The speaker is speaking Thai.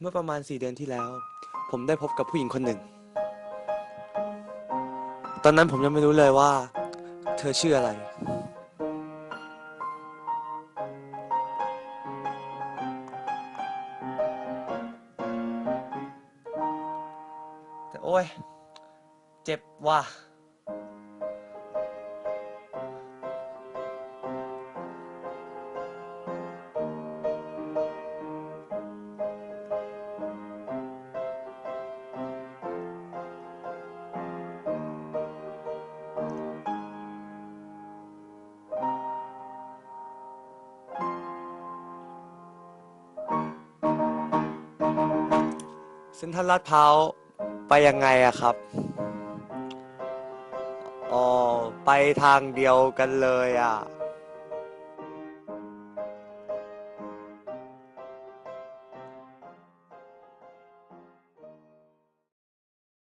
เมื่อประมาณสี่เดือนที่แล้ว ผมได้พบกับผู้หญิงคนหนึ่ง ตอนนั้นผมยังไม่รู้เลยว่า เธอชื่ออะไร แต่โอ้ย เจ็บว่ะ เส้นทรัลลาดพร้าวไปยังไงอะครับอ๋อไปทางเดียวกันเลยอะ